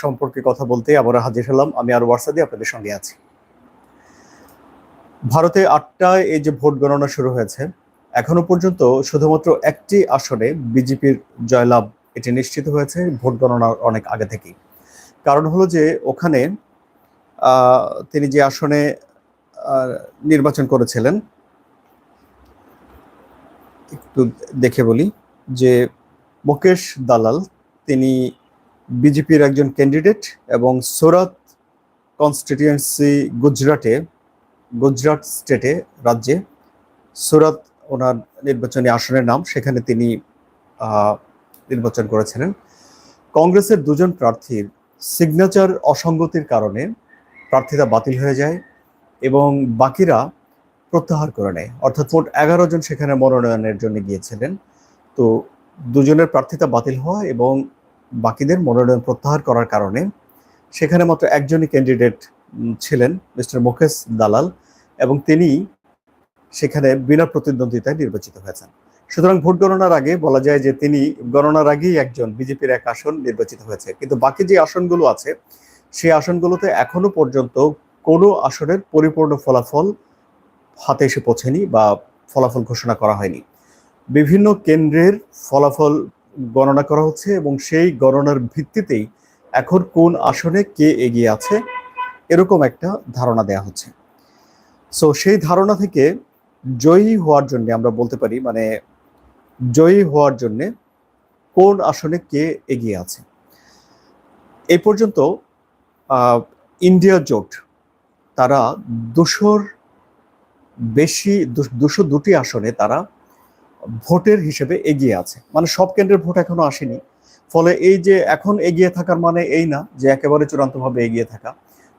সম্পর্কে কথা বলতে আবার হাজির হলাম। আমি আর ওয়ার্সাদি আপনাদের সঙ্গে আছি। ভারতে আটটায় এই যে ভোট গণনা শুরু হয়েছে, এখনও পর্যন্ত শুধুমাত্র একটি আসনে বিজেপির জয়লাভ এটি নিশ্চিত হয়েছে, ভোট গণনার অনেক আগে থেকেই। কারণ হলো যে ওখানে তিনি যে আসনে নির্বাচন করেছিলেন, একটু দেখে বলি যে মুকেশ দালাল, তিনি বিজেপির একজন ক্যান্ডিডেট এবং সুরাত কনস্টিটিউয়েন্সি গুজরাটে, গুজরাট স্টেটে রাজ্যে। সুরাত ওনার নির্বাচনী আসনের নাম, সেখানে তিনি নির্বাচন করেছিলেন। কংগ্রেসের দুজন প্রার্থীর সিগনেচার অসঙ্গতির কারণে প্রার্থিতা বাতিল হয়ে যায় এবং বাকিরা প্রত্যাহার করে নেয়। অর্থাৎ মোট এগারো জন সেখানে মনোনয়নের জন্য গিয়েছিলেন। তো দুজনের প্রার্থিতা বাতিল হওয়া এবং বাকিদের মনোনয়ন প্রত্যাহার করার কারণে সেখানে মাত্র একজনই ক্যান্ডিডেট ছিলেন মিস্টার মুকেশ দালাল এবং তিনি সেখানে বিনা প্রতিদ্বন্দ্বিতায় নির্বাচিত হয়েছেন। সুতরাং ভোট গণনার আগে বলা যায় যে তিনি গণনার আগেই একজন বিজেপির এক আসন নির্বাচিত হয়েছে। কিন্তু বাকি যে আসনগুলো আছে, সেই আসনগুলোতে এখনও পর্যন্ত কোনো আসনের পরিপূর্ণ ফলাফল হাতে এসে পৌঁছেনি বা ফলাফল ঘোষণা করা হয়নি। বিভিন্ন কেন্দ্রের ফলাফল গণনা করা হচ্ছে এবং সেই গণনার ভিত্তিতেই এখন কোন আসনে কে এগিয়ে আছে এরকম একটা ধারণা দেয়া হচ্ছে। সো সেই ধারণা থেকে জয়ী হওয়ার জন্য আমরা বলতে পারি মানে জয়ী হওয়ার জন্য কোন আসনে কে এগিয়ে আছে। এই পর্যন্ত ইন্ডিয়া জোট তারা দুশোর বেশি দুশো দুটি আসনে তারা ভোটের হিসেবে এগিয়ে আছে। মানে সব কেন্দ্রের ভোট এখনও আসেনি। ফলে এই যে এখন এগিয়ে থাকার মানে এই না যে একেবারে চূড়ান্তভাবে এগিয়ে থাকা।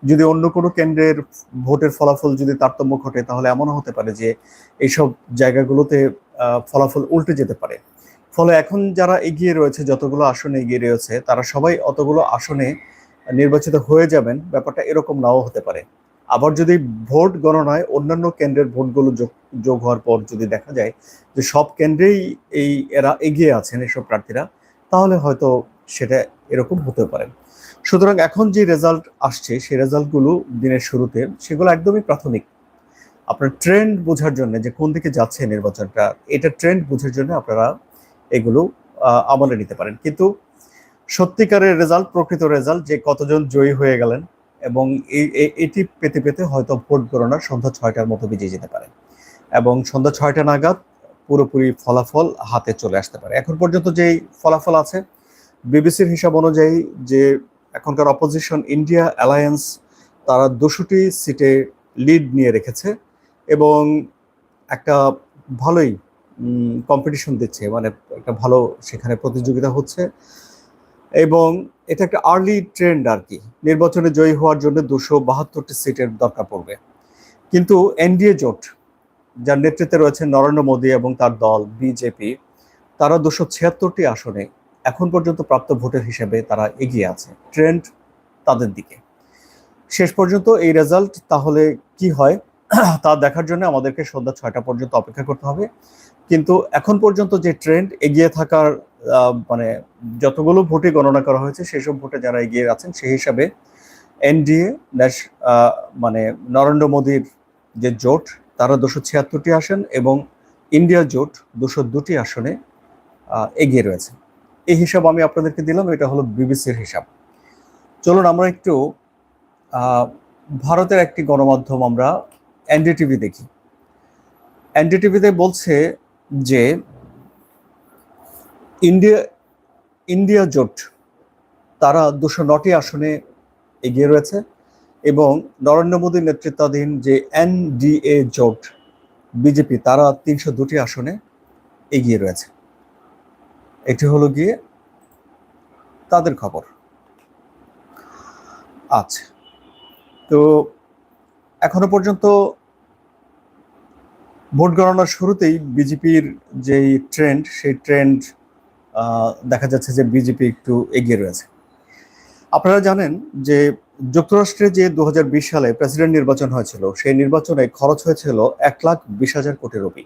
যদি অন্য কোনো কেন্দ্রের ভোটের ফলাফল যদি তারতম্য ঘটে, তাহলে এমনও হতে পারে যে এইসব জায়গাগুলোতে ফলাফল উল্টে যেতে পারে। ফলে এখন যারা এগিয়ে রয়েছে, যতগুলো আসনে এগিয়ে রয়েছে, তারা সবাই অতগুলো আসনে নির্বাচিত হয়ে যাবেন। ব্যাপারটা এরকম নাও হতে পারে। আবার যদি ভোট গণনায় অন্যান্য কেন্দ্রের ভোটগুলো যোগ হওয়ার পর যদি দেখা যায় যে সব কেন্দ্রেই এই এরা এগিয়ে আছেন এসব প্রার্থীরা, তাহলে হয়তো সেটা এরকম হতে পারে। সুতরাং এখন যে রেজাল্ট আসছে, সেই রেজাল্টগুলো দিনের শুরুতে, সেগুলো একদমই প্রাথমিক। আপনার ট্রেন্ড বোঝার জন্য যে কোন দিকে যাচ্ছে নির্বাচনটা, এটা ট্রেন্ড বোঝার জন্য আপনারা এগুলো আমলে নিতে পারেন। কিন্তু সত্যিকারের রেজাল্ট প্রকৃত রেজাল্ট যে কতজন জয়ী হয়ে গেলেন এবং এটি পেতে পেতে হয়তো ভোট গণনার সন্ধ্যা ছয়টার মতো বেজে যেতে পারে। এবং সন্ধ্যা ছয়টা নাগাদ পুরোপুরি ফলাফল হাতে চলে আসতে পারে। এখন পর্যন্ত যেই ফলাফল আছে, বিবিসির হিসাব অনুযায়ী যে এখনকার অপোজিশন ইন্ডিয়া অ্যালায়েন্স তারা দুশোটি সিটে লিড নিয়ে রেখেছে এবং একটা ভালোই কম্পিটিশন দিচ্ছে। মানে একটা ভালো সেখানে প্রতিযোগিতা হচ্ছে। এবং এটা একটা আর্লি ট্রেন্ড আর কি নির্বাচনে জয়ী হওয়ার জন্য দুশো বাহাত্তরটি সিটের দরকার পড়বে। কিন্তু এনডিএ জোট, যার নেতৃত্বে রয়েছে নরেন্দ্র মোদী এবং তার দল বিজেপি, তারা দুশো ছিয়াত্তরটি আসনে এখন পর্যন্ত প্রাপ্ত ভোটের হিসেবে তারা এগিয়ে আছে। ট্রেন্ড তাদের দিকে। শেষ পর্যন্ত এই রেজাল্ট তাহলে কি হয়? তা দেখার জন্য আমাদেরকে সন্ধ্যা ছয়টা পর্যন্ত অপেক্ষা করতে হবে। কিন্তু এখন পর্যন্ত যে ট্রেন্ড এগিয়ে থাকার মানে যতগুলো ভোটে গণনা করা হয়েছে, সেসব ভোটে যারা এগিয়ে আছেন, সেই হিসাবে এনডিএ ন্যাশ মানে নরেন্দ্র মোদীর যে জোট, তারা দুশো ছিয়াত্তরটি আসন এবং ইন্ডিয়া জোট দুশো দুটি আসনে এগিয়ে রয়েছে। এই হিসাব আমি আপনাদেরকে দিলাম, এটা হলো বিবিসির হিসাব। চলুন আমরা একটু ভারতের একটি গণমাধ্যম আমরা এনডিটিভি দেখি। এনডিটিভিতে বলছে যে ইন্ডিয়া ইন্ডিয়া জোট, তারা দুশো নটি আসনে এগিয়ে রয়েছে এবং নরেন্দ্র মোদীর নেতৃত্বাধীন যে এন এনডিএ জোট, বিজেপি, তারা তিনশো দুটি আসনে এগিয়ে রয়েছে। এটি হলো গিয়ে তাদের খবর। আচ্ছা তো এখনও পর্যন্ত ভোট গণনার শুরুতেই বিজেপির যেই ট্রেন্ড সেই ট্রেন্ড দেখা যাচ্ছে যে বিজেপি একটু এগিয়ে রয়েছে। আপনারা জানেন যে যুক্তরাষ্ট্রে যে দু হাজার বিশ সালে প্রেসিডেন্ট নির্বাচন হয়েছিল, সেই নির্বাচনে খরচ হয়েছিল এক লাখ বিশ হাজার কোটি রুপি।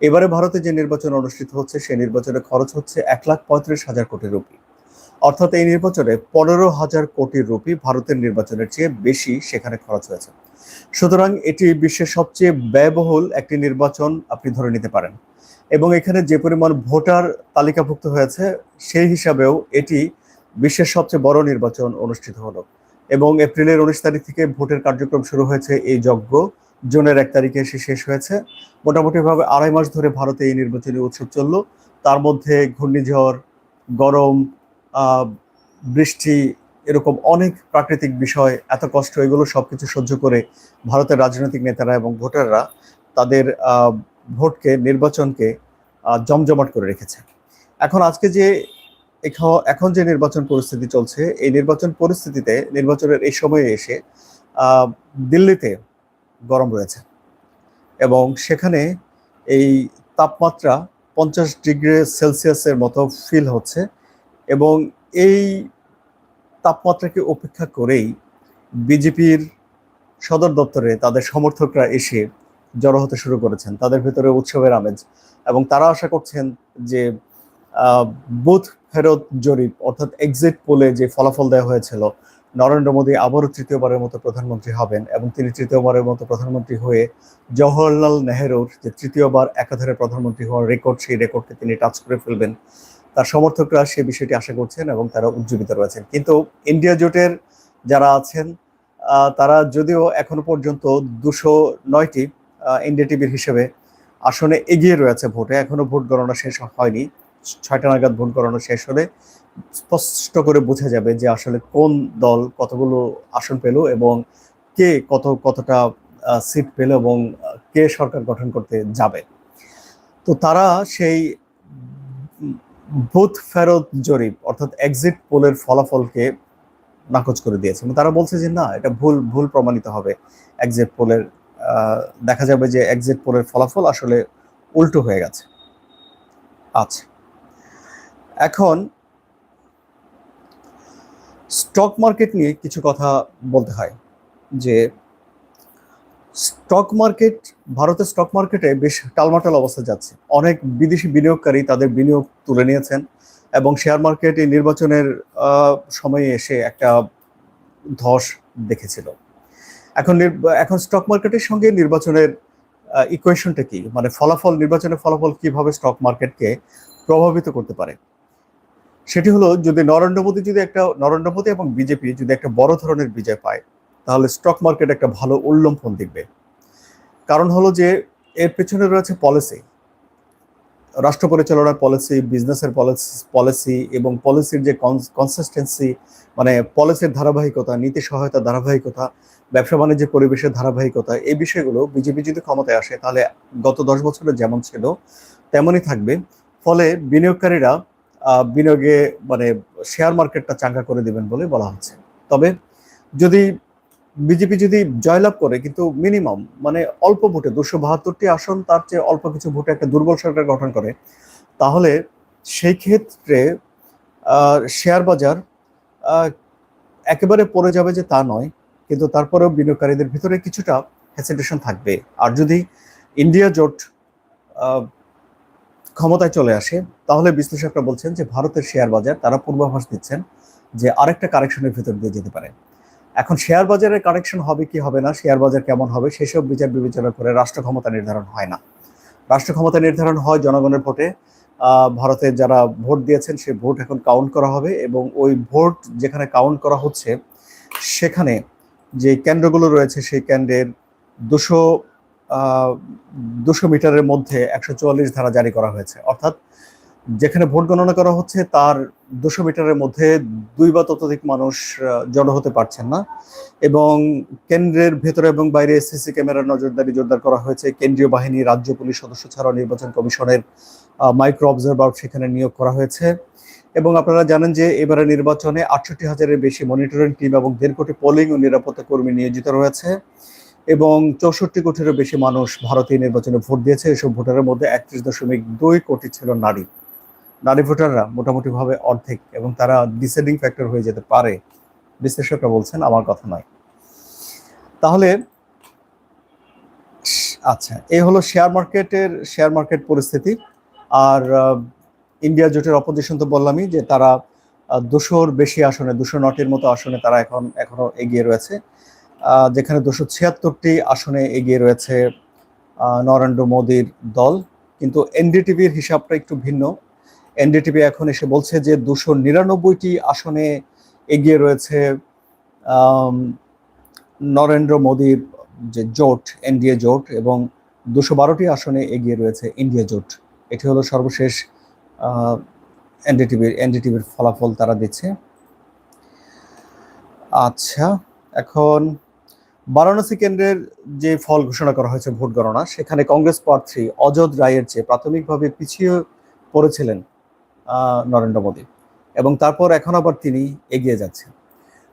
এবারে ভারতে যে নির্বাচন অনুষ্ঠিত হচ্ছে, সেই নির্বাচনে খরচ হচ্ছে এক লাখ পঁয়ত্রিশ হাজার কোটি রুপি। অর্থাৎ এই নির্বাচনে পনেরো হাজার কোটি রুপি ভারতের নির্বাচনের চেয়ে বেশি সেখানে খরচ হয়েছে। সুতরাং এটি বিশ্বের সবচেয়ে ব্যয়বহুল একটি নির্বাচন আপনি ধরে নিতে পারেন। এবং এখানে যে পরিমাণ ভোটার তালিকাভুক্ত হয়েছে, সেই হিসাবেও এটি বিশ্বের সবচেয়ে বড় নির্বাচন অনুষ্ঠিত হলো। এবং এপ্রিলের উনিশ তারিখ থেকে ভোটের কার্যক্রম শুরু হয়েছে এই যজ্ঞ। জুনের এক তারিখে এসে শেষ হয়েছে। মোটামুটিভাবে আড়াই মাস ধরে ভারতে এই নির্বাচনী উৎসব চলল। তার মধ্যে ঘূর্ণিঝড়, গরম বৃষ্টি এরকম অনেক প্রাকৃতিক বিষয়, এত কষ্ট, এগুলো সবকিছু সহ্য করে ভারতের রাজনৈতিক নেতারা এবং ভোটাররা তাদের ভোটকে, নির্বাচনকে জমজমাট করে রেখেছে। এখন আজকে যে এখ- এখন যে নির্বাচন পরিস্থিতি চলছে, এই নির্বাচন পরিস্থিতিতে, নির্বাচনের এই সময়ে এসে দিল্লিতে গরম রয়েছে। এবং সেখানে এই তাপমাত্রা পঞ্চাশ ডিগ্রি সেলসিয়াসের মতো ফিল হচ্ছে। এবং এই তাপমাত্রাকে উপেক্ষা করেই বিজেপির সদর দপ্তরে তাদের সমর্থকরা এসে জড়ো হতে শুরু করেছেন, তাদের ভেতরে উৎসবের আমেজ। এবং তারা আশা করছেন যে বুথ ফেরত জরিপ, অর্থাৎ এক্সিট পোলে যে ফলাফল দেওয়া হয়েছিল, নরেন্দ্র মোদী আবারও তৃতীয়বারের মতো প্রধানমন্ত্রী হবেন এবং তিনি তৃতীয়বারের মতো প্রধানমন্ত্রী হয়ে জওহরলাল নেহেরুর যে তৃতীয়বার একাধারে প্রধানমন্ত্রী হওয়ার রেকর্ড সেই রেকর্ডকে তিনি টাচ করে ফেলবেন। তার সমর্থকরা সে বিষয়টি আশা করছেন এবং তারা উজ্জীবিত রয়েছেন। কিন্তু ইন্ডিয়া জোটের যারা আছেন তারা যদিও এখনও পর্যন্ত দুশো নয়টি ইন্ডিয়া টিভির হিসেবে আসনে এগিয়ে রয়েছে ভোটে। এখনও ভোট গণনা শেষ হয়নি। ছয়টা নাগাদ ভোট গণনা শেষ হলে স্পষ্ট করে বোঝা যাবে যে আসলে কোন দল কতগুলো আসন পেল এবং কে কত, কতটা সিট পেল এবং কে সরকার গঠন করতে যাবে। তো তারা সেই বুথ ফেরত জরিপ অর্থাৎ এক্সিট পোলের ফলাফলকে নাকচ করে দিয়েছে। এবং তারা বলছে যে না, এটা ভুল ভুল প্রমাণিত হবে এক্সিট পোলের দেখা যাবে যে এক্সিট পোলের ফলাফল আসলে উল্টো হয়ে গেছে। আচ্ছা। এখন স্টক মার্কেট নিয়ে কিছু কথা বলতে হয়, যে স্টক মার্কেট ভারতের স্টক মার্কেটে বেশ টালমাটাল অবস্থা যাচ্ছে। অনেক বিদেশি বিনিয়োগকারী তাদের বিনিয়োগ তুলে নিয়েছেন এবং শেয়ার মার্কেট এই নির্বাচনের সময়ে এসে একটা ধস দেখেছিল। এখন এখন স্টক মার্কেটের সঙ্গে নির্বাচনের ইকুয়েশনটা কি? মানে ফলাফল, নির্বাচনের ফলাফল কীভাবে স্টক মার্কেটকে প্রভাবিত করতে পারে? সেটি হলো, যদি নরেন্দ্র মোদী যদি একটা, নরেন্দ্র মোদী এবং বিজেপি যদি একটা বড় ধরনের বিজয় পায়, তাহলে স্টক মার্কেট একটা ভালো উল্লম্ফন দেখবে। কারণ হলো যে, এর পেছনে রয়েছে পলিসি রাষ্ট্র পরিচালনার পলিসি বিজনেসের পলিসি এবং পলিসির যে কনসিস্টেন্সি মানে পলিসির ধারাবাহিকতা নীতি সহায়তা ধারাবাহিকতা ব্যবসা বাণিজ্যের পরিবেশের ধারাবাহিকতা, এই বিষয়গুলো বিজেপি যদি ক্ষমতায় আসে, তাহলে গত দশ বছরে যেমন ছিল, তেমনই থাকবে। ফলে বিনিয়োগকারীরা বিনিয়োগে মানে শেয়ার মার্কেটটা চাঙ্গা করে দিবেন বলে বলা হচ্ছে। তবে যদি বিজেপি যদি জয়লাভ করে, কিন্তু মিনিমাম মানে অল্প ভোটে, দুশো বাহাত্তরটি আসন তার চেয়ে অল্প কিছু ভোটে একটা দুর্বল সরকার গঠন করে, তাহলে সেই ক্ষেত্রে শেয়ার বাজার একেবারে পড়ে যাবে যে তা নয়। কিন্তু তারপরেও বিনিয়োগকারীদের ভিতরে কিছুটা হেসিটেশন থাকবে। আর যদি ইন্ডিয়া জোট ক্ষমতায় চলে আসে তাহলে বিশ্লেষকরা বলছেন যে ভারতের শেয়ার বাজার তারা পূর্বাভাস দিচ্ছেন যে আরেকটা কারেকশনের ভিতর দিয়ে যেতে পারে। এখন শেয়ার বাজারের কারেকশন হবে কি হবে না শেয়ার বাজার কেমন হবে সেসব বিচার বিবেচনা করে রাষ্ট্র ক্ষমতা নির্ধারণ হয় না। রাষ্ট্র ক্ষমতা নির্ধারণ হয় জনগণের ভোটে। আহ, ভারতের যারা ভোট দিয়েছেন সে ভোট এখন কাউন্ট করা হবে এবং ওই ভোট যেখানে কাউন্ট করা হচ্ছে সেখানে যে কেন্দ্রগুলো রয়েছে সেই কেন্দ্রের দুশো দুশো মিটারের মধ্যে একশো চুয়াল্লিশ ধারা জারি করা হয়েছে। অর্থাৎ যেখানে ভোট গণনা করা হচ্ছে, তার দুশো মিটারের মধ্যে দুই বা ততোধিক মানুষ জড়ো হতে পারছেন না। এবং কেন্দ্রের ভেতরে এবং বাইরে সিসি ক্যামেরার নজরদারি জোরদার করা হয়েছে। কেন্দ্রীয় বাহিনী, রাজ্য পুলিশ সদস্য ছাড়াও নির্বাচন কমিশনের মাইক্রো অবজারভার সেখানে নিয়োগ করা হয়েছে। এবং আপনারা জানেন যে এবারে নির্বাচনে আটষট্টি হাজারের বেশি মনিটরিং টিম এবং দেড় কোটি পোলিং ও নিরাপত্তা কর্মী নিয়োজিত রয়েছে। এবং চৌষট্টি কোটিরও বেশি মানুষ ভারতীয় নির্বাচনে ভোট দিয়েছে। এসব ভোটারের মধ্যে একত্রিশ দশমিক দুই কোটি ছিল নারী। নারী ভোটাররা মোটামুটিভাবে অর্ধেক এবং তারা ডিসাইডিং ফ্যাক্টর হয়ে যেতে পারে। বিশ্লেষকরা বলছেন আমার কথা নয়। তাহলে আচ্ছা এই হলো শেয়ার মার্কেটের শেয়ার মার্কেট পরিস্থিতি। আর ইন্ডিয়া জোটের অপোজিশন তো বললামই যে তারা দুশোর বেশি আসনে, দুশো নটির মতো আসনে তারা এখন, এখনও এগিয়ে রয়েছে। যেখানে দুশো ছিয়াত্তরটি আসনে এগিয়ে রয়েছে নরেন্দ্র মোদীর দল। কিন্তু এনডিটিভির হিসাবটা একটু ভিন্ন। এনডিটিভি এখন এসে বলছে যে দুশো নিরানব্বইটি আসনে এগিয়ে রয়েছে নরেন্দ্র মোদীর যে জোট, এনডিএ জোট, এবং দুশো বারোটি আসনে এগিয়ে রয়েছে ইন্ডিয়া জোট। এটি হলো সর্বশেষ এনডিটিভির এনডিটিভির ফলাফল তারা দিচ্ছে। আচ্ছা এখন বারাণসী কেন্দ্রের যে ফল ঘোষণা করা হয়েছে ভোট গণনা, সেখানে কংগ্রেস প্রার্থী অযোধ রায়ের চেয়ে প্রাথমিকভাবে পিছিয়ে পড়েছিলেন নরেন্দ্র মোদী। এবং তারপর এখন আবার তিনি এগিয়ে যাচ্ছেন।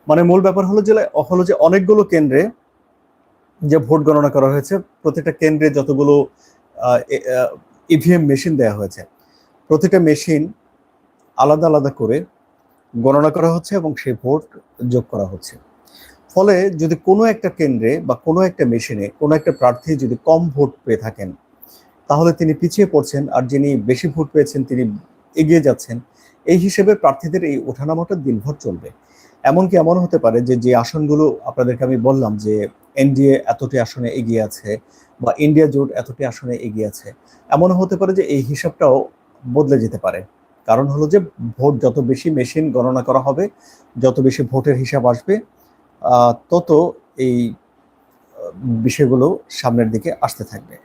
মানে মূল ব্যাপার হলো যে হলো যে অনেকগুলো কেন্দ্রে যে ভোট গণনা করা হয়েছে, প্রতিটা কেন্দ্রে যতগুলো ইভিএম মেশিন দেওয়া হয়েছে, প্রতিটা মেশিন আলাদা আলাদা করে গণনা করা হচ্ছে এবং সেই ভোট যোগ করা হচ্ছে। ফলে যদি কোনো একটা কেন্দ্রে বা কোনো একটা মেশিনে কোনো একটা প্রার্থী যদি কম ভোট পেয়ে থাকেন, তাহলে তিনি পিছিয়ে পড়ছেন, আর যিনি বেশি ভোট পেয়েছেন, তিনি এগিয়ে যাচ্ছেন। এই হিসেবে প্রার্থীদের এই ওঠানামাটা দিনভর চলবে। এমনকি এমন হতে পারে যে যে আসনগুলো আপনাদেরকে আমি বললাম যে, এনডিএ এতটি আসনে এগিয়ে আছে বা ইন্ডিয়া জোট এতটি আসনে এগিয়ে আছে এমন হতে পারে যে, এই হিসাবটাও বদলে যেতে পারে। কারণ হলো যে, ভোট যত বেশি মেশিন গণনা করা হবে, যত বেশি ভোটের হিসাব আসবে তত এই বিষয়গুলো সামনের দিকে আসতে থাকবে।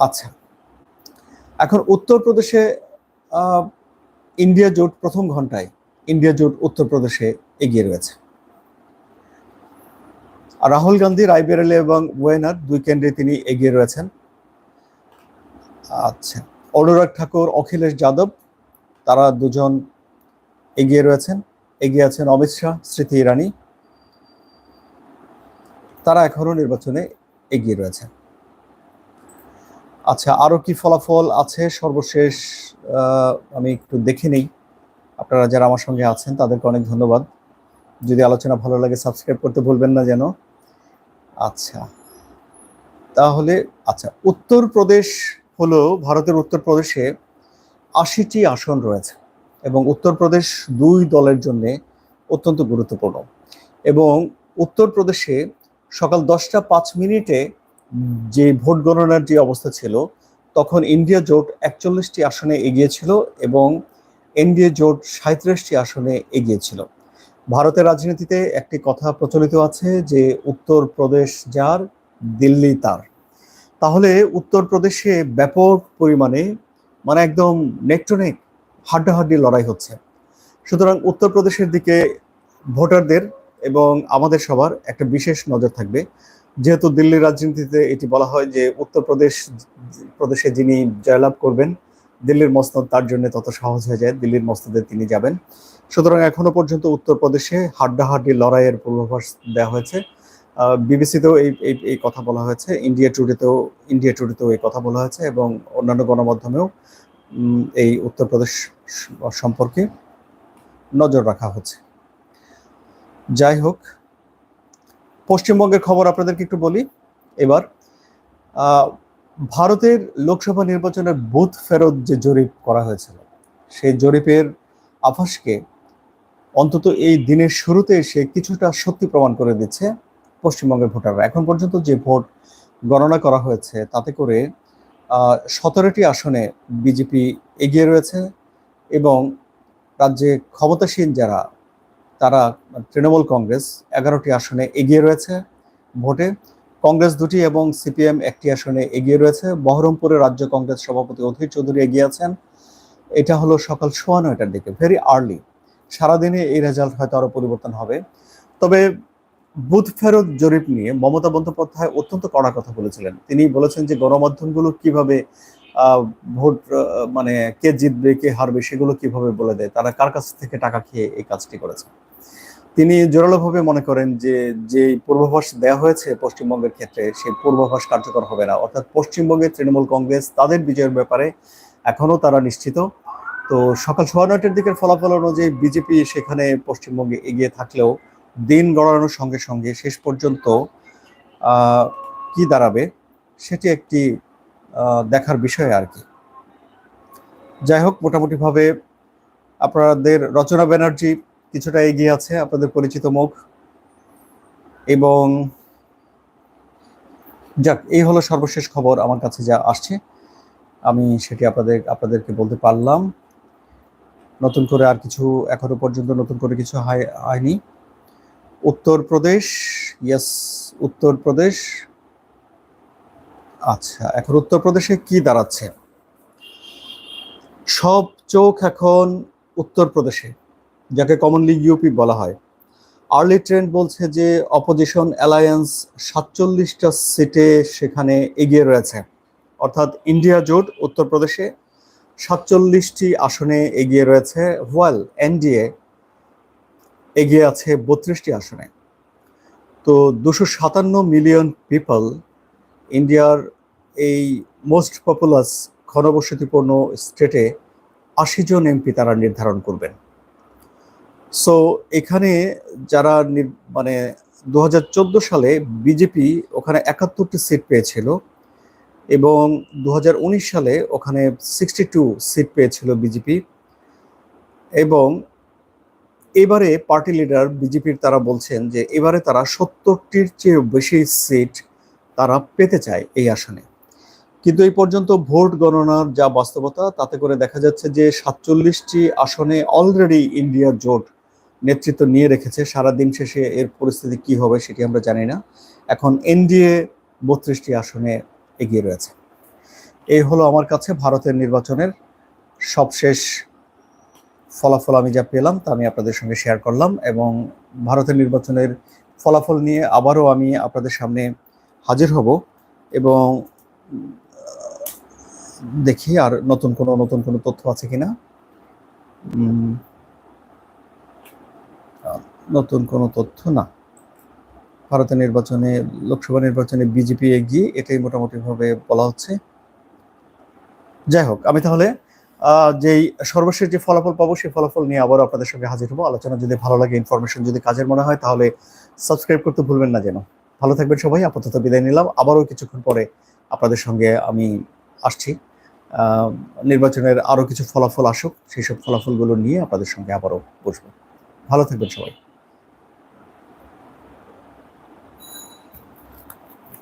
আচ্ছা এখন উত্তরপ্রদেশে ইন্ডিয়া জোট প্রথম ঘন্টায় ইন্ডিয়া জোট উত্তরপ্রদেশে এগিয়ে রয়েছে। রাহুল গান্ধী রায়বেরেলি এবং ওয়েনার দুই কেন্দ্রে তিনি এগিয়ে রয়েছেন। আচ্ছা অনুরাগ ঠাকুর, অখিলেশ যাদব, তারা দুজন এগিয়ে রয়েছেন। এগিয়ে আছেন অমিত শাহ, স্মৃতি ইরানি। তারা এখনও নির্বাচনে এগিয়ে রয়েছেন। আচ্ছা আরও কি ফলাফল আছে? সর্বশেষ আমি একটু দেখে নেই। আপনারা যারা আমার সঙ্গে আছেন, তাদেরকে অনেক ধন্যবাদ। যদি আলোচনা ভালো লাগে, সাবস্ক্রাইব করতে ভুলবেন না যেন। আচ্ছা তাহলে আচ্ছা উত্তরপ্রদেশ হলো, ভারতের উত্তরপ্রদেশে আশিটি আসন রয়েছে এবং উত্তরপ্রদেশ দুই দলের জন্য অত্যন্ত গুরুত্বপূর্ণ এবং উত্তরপ্রদেশে সকাল দশটা পাঁচ মিনিটে যে ভোট গণনার যে অবস্থা ছিল, তখন ইন্ডিয়া জোট একচল্লিশটি আসনে এগিয়েছিল এবং এনডিএ জোট সাঁত্রিশটি আসনে এগিয়েছিল। ভারতের রাজনীতিতে একটি কথা প্রচলিত আছে যে উত্তরপ্রদেশ যার, দিল্লি তার। তাহলে উত্তরপ্রদেশে ব্যাপক পরিমাণে মানে একদম নেক টু নেক, হাড্ডাহাড্ডি লড়াই হচ্ছে। সুতরাং উত্তরপ্রদেশের দিকে ভোটারদের এবং আমাদের সবার একটা বিশেষ নজর থাকবে। যেহেতু দিল্লির রাজনীতিতে এটি বলা হয় যে উত্তরপ্রদেশ, প্রদেশে যিনি জয়লাভ করবেন, দিল্লির মসনদ তার জন্য তত সহজ হয়ে যায়, দিল্লির মসনদে তিনি যাবেন। সুতরাং এখনও পর্যন্ত উত্তরপ্রদেশে হাড্ডাহাড্ডি লড়াইয়ের পূর্বাভাস দেওয়া হয়েছে। বিবিসিতেও এই, এই- কথা বলা হয়েছে, ইন্ডিয়া টুডেতেও ইন্ডিয়া টুডেতেও এই কথা বলা হয়েছে এবং অন্যান্য গণমাধ্যমেও এই উত্তরপ্রদেশ সম্পর্কে নজর রাখা হচ্ছে। যাই হোক পশ্চিমবঙ্গের খবর আপনাদেরকে একটু বলি। এবার ভারতের লোকসভা নির্বাচনের বুথ ফেরত যে জরিপ করা হয়েছিল, সেই জরিপের আভাসকে অন্তত এই দিনের শুরুতে এসে কিছুটা সত্যি প্রমাণ করে দিচ্ছে পশ্চিমবঙ্গের ভোটাররা। এখন পর্যন্ত যে ভোট গণনা করা হয়েছে, তাতে করে সতেরোটি আসনে বিজেপি এগিয়ে রয়েছে এবং রাজ্যে ক্ষমতাসীন যারা তারা তৃণমূল কংগ্রেস এগারোটি আসনে এগিয়ে রয়েছে ভোটে। কংগ্রেস দুটি এবং সিপিএম একটি আসনে এগিয়ে রয়েছে। বহরমপুরে রাজ্য কংগ্রেস সভাপতি অধীর চৌধুরী এগিয়ে আছেন। এটা হলো সকাল সোয়া নয়টার দিকে ভেরি আর্লি সারাদিনে এই রেজাল্ট হয়তো আরও পরিবর্তন হবে। তবে বুথ ফেরত জরিপ নিয়ে মমতা বন্দ্যোপাধ্যায় অত্যন্ত কড়া কথা বলেছিলেন। তিনি বলেছেন যে গণমাধ্যমগুলো কীভাবে ভোট মানে কে জিতবে, কে হারবে, সেগুলো কীভাবে বলে দেয়? তারা কার কাছ থেকে টাকা খেয়ে এই কাজটি করেছে? তিনি জোরালোভাবে মনে করেন যে যে পূর্বাভাস দেওয়া হয়েছে পশ্চিমবঙ্গের ক্ষেত্রে, সেই পূর্বাভাস কার্যকর হবে না। অর্থাৎ পশ্চিমবঙ্গের তৃণমূল কংগ্রেস তাদের বিজয়ের ব্যাপারে এখনও তারা নিশ্চিত। তো সকাল সোয়া নয়টার দিকের ফলাফল অনুযায়ী বিজেপি সেখানে পশ্চিমবঙ্গে এগিয়ে থাকলেও দিন গড়ানোর সঙ্গে সঙ্গে শেষ পর্যন্ত কি দাঁড়াবে, সেটি একটি দেখার বিষয় আর কি। যাই হোক, মোটামুটিভাবে আপনাদের রচনা ব্যানার্জি কিছুটা এগিয়ে আছে, আপনাদের পরিচিত মুখ। এবং যাক, এই হলো সর্বশেষ খবর আমার কাছে যা আসছে। আমি সেটি আপনাদের, আপনাদেরকে বলতে পারলাম। নতুন করে আর কিছু এখনও পর্যন্ত নতুন করে কিছু হয়- হয়নি। উত্তরপ্রদেশ ইয়েস উত্তরপ্রদেশ। আচ্ছা এখন উত্তরপ্রদেশে কি দাঁড়াচ্ছে? সব চোখ এখন উত্তরপ্রদেশে, যাকে কমনলি ইউপি বলা হয়। আর্লি ট্রেন্ড বলছে যে অপোজিশন অ্যালায়েন্স সাতচল্লিশটা সিটে সেখানে এগিয়ে রয়েছে। অর্থাৎ ইন্ডিয়া জোট উত্তরপ্রদেশে সাতচল্লিশটি আসনে এগিয়ে রয়েছে ওয়াল এনডিএ এগিয়ে আছে বত্রিশটি আসনে। তো দুশো সাতান্ন মিলিয়ন পিপল ইন্ডিয়ার এই মোস্ট পপুলাস ঘনবসতিপূর্ণ স্টেটে আশি জন এমপি তারা নির্ধারণ করবেন। সো এখানে যারা মানে দু হাজার চোদ্দ সালে বিজেপি ওখানে একাত্তরটি সিট পেয়েছিল এবং দু হাজার উনিশ সালে ওখানে সিক্সটি টু সিট পেয়েছিল বিজেপি এবং এবারে পার্টি লিডার বিজেপির তারা বলছেন যে এবারে তারা সত্তরটির চেয়ে বেশি সিট তারা পেতে চায় এই আসনে। কিন্তু এই পর্যন্ত ভোট গণনার যা বাস্তবতা, তাতে করে দেখা যাচ্ছে যে সাতচল্লিশটি আসনে অলরেডি ইন্ডিয়ার জোট নেতৃত্ব নিয়ে রেখেছে। সারা দিন শেষে এর পরিস্থিতি কি হবে সেটি আমরা জানি না। এখন এনডিএ বত্রিশটি আসনে এগিয়ে রয়েছে। এই হলো আমার কাছে ভারতের নির্বাচনের সবশেষ ফলাফল আমি যা পেলাম তা আমি আপনাদের সঙ্গে শেয়ার করলাম এবং ভারতের নির্বাচনের ফলাফল নিয়ে আবারও আমি আপনাদের সামনে হাজির হব এবং দেখি আর নতুন কোনো নতুন কোনো তথ্য আছে কিনা? নতুন কোনো তথ্য না। ভারতের নির্বাচনে, লোকসভা নির্বাচনে বিজেপি এগিয়ে এটাই মোটামুটি ভাবে বলা হচ্ছে। যাই হোক, আমি তাহলে যেই সর্বশেষ যে ফলাফল পাবো সেই ফলাফল নিয়ে আবারও আপনাদের সঙ্গে হাজির হব। আলোচনা যদি ভালো লাগে ইনফরমেশন যদি কাজের মনে হয়, তাহলে সাবস্ক্রাইব করতে ভুলবেন না যেন। ভালো থাকবেন সবাই, আপাতত বিদায় নিলাম। আবারও কিছুক্ষণ পরে আপনাদের সঙ্গে আমি আসছি। নির্বাচনের আরও কিছু ফলাফল আসুক, সেই সব ফলাফলগুলো নিয়ে আপনাদের সঙ্গে আবারও বসবো। ভালো থাকবেন সবাই।